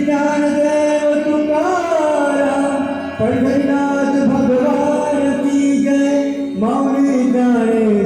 જ્ઞાન દેવ તુકારા પઢનાથ ભગવાન કી જય મૌની જાણે